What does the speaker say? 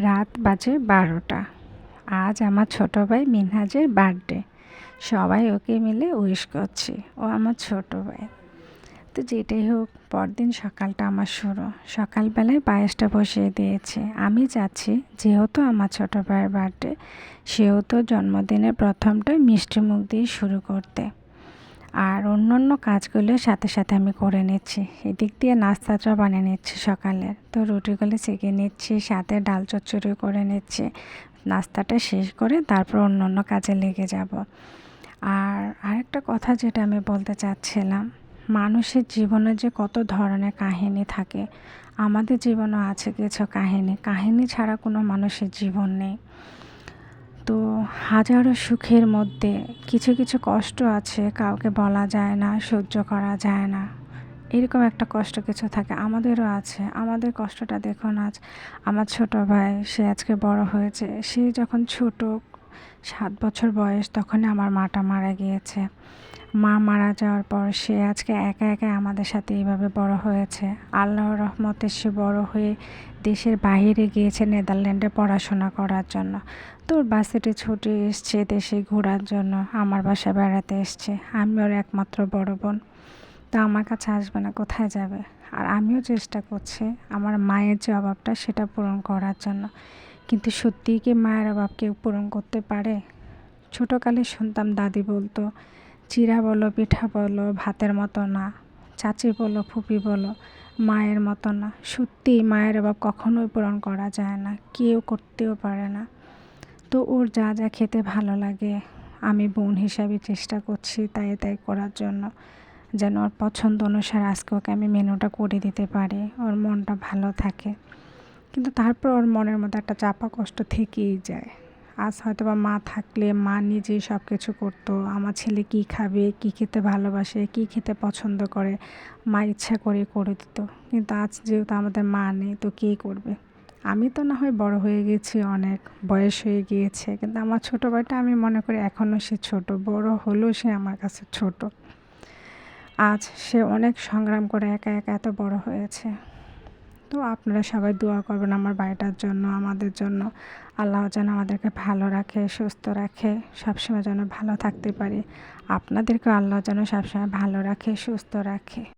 রাত বাজে বারোটা। আজ আমার ছোটো ভাই মিনহাজের বার্থডে। সবাই ওকে মিলে উইশ করছে। ও আমার ছোটো ভাই। তো যেটাই হোক, পরদিন সকালটা আমার শুরু। সকালবেলায় পায়েসটা বসিয়ে দিয়েছে। আমি চাচ্ছি যেহেতু আমার ছোটো ভাইয়ের বার্থডে, সেহেতু জন্মদিনের প্রথমটা মিষ্টি মুখ দিয়ে শুরু করতে। আর অন্য অন্য কাজগুলো সাথে সাথে আমি করে নিচ্ছি। এদিক দিয়ে নাস্তাটা বানিয়ে নিচ্ছি সকালের। তো রুটিগুলো সেঁকে নিচ্ছি, সাথে ডাল চচ্চড়ি করে নিচ্ছি। নাস্তাটা শেষ করে তারপর অন্য অন্য কাজে লেগে যাব। আর আরেকটা কথা যেটা আমি বলতে চাচ্ছিলাম, মানুষের জীবনে যে কত ধরনের কাহিনী থাকে, আমাদের জীবনেও আছে কিছু কাহিনী। কাহিনী ছাড়া কোনো মানুষের জীবন নেই। তো হাজারো সুখের মধ্যে কিছু কিছু কষ্ট আছে, কাউকে বলা যায় না, সহ্য করা যায় না। এরকম একটা কষ্ট কিছু থাকে, আমাদেরও আছে। আমাদের কষ্টটা দেখুন আজ, আমার ছোট ভাই, সে আজকে বড় হয়েছে। সে যখন ছোট সাত বছর বয়স, তখনই আমার মাটা মারা গিয়েছে। মা মারা যাওয়ার পর সে আজকে একা একা আমাদের সাথে এইভাবে বড় হয়েছে। আল্লাহর রহমতে সে বড় হয়ে দেশের বাইরে গিয়েছে নেদারল্যান্ডে পড়াশোনা করার জন্য। তোর বাসেটে ছুটে এসছে দেশে ঘোরার জন্য, আমার বাসায় বেড়াতে এসছে। আমি ওর একমাত্র বড় বোন। তা আমার কাছে আসবে না, কোথায় যাবে? আর আমিও চেষ্টা করছি আমার মায়ের যে অভাবটা সেটা পূরণ করার জন্য। কিন্তু সত্যিই কি মায়ের অভাব কেউ পূরণ করতে পারে? ছোটোকালে শুনতাম দাদি বলতো চিরা বলো, পিঠা বলো, ভাতের মতো না। চাচি বলো, ফুপি বলো, মায়ের মতো না। সত্যি মায়ের অভাব কখনোই পূরণ করা যায় না, কেউ করতেও পারে না। তো ওর যা যা খেতে ভালো লাগে, আমি বোন হিসাবে চেষ্টা করছি তাই তাই করার জন্য। যেন ওর পছন্দ অনুসারে আজকে ওকে আমি মেনুটা করে দিতে পারি, ওর মনটা ভালো থাকে। কিন্তু তারপর ওর মনের মধ্যে একটা চাপা কষ্ট থেকেই যায়। আজ হয়তো বা মা থাকলে মা নিজেই সব কিছু করতো। আমার ছেলে কী খাবে, কী খেতে ভালোবাসে, কী খেতে পছন্দ করে, মা ইচ্ছা করে করে দিত। কিন্তু আজ যেহেতু আমাদের মা নেই, তো কে করবে? আমি তো না হয় বড় হয়ে গেছি, অনেক বয়স হয়ে গিয়েছে। কিন্তু আমার ছোটো ভাইটা আমি মনে করি এখনও সে ছোট, বড় হলেও সে আমার কাছে ছোট। আজ সে অনেক সংগ্রাম করে একা একা এত বড় হয়েছে। তো আপনারা সবাই দোয়া করবেন আমার বাড়িটার জন্য, আমাদের জন্য। আল্লাহ যেন আমাদেরকে ভালো রাখে, সুস্থ রাখে, সবসময় যেন ভালো থাকতে পারি। আপনাদেরকে আল্লাহ যেন সবসময় ভালো রাখে, সুস্থ রাখে।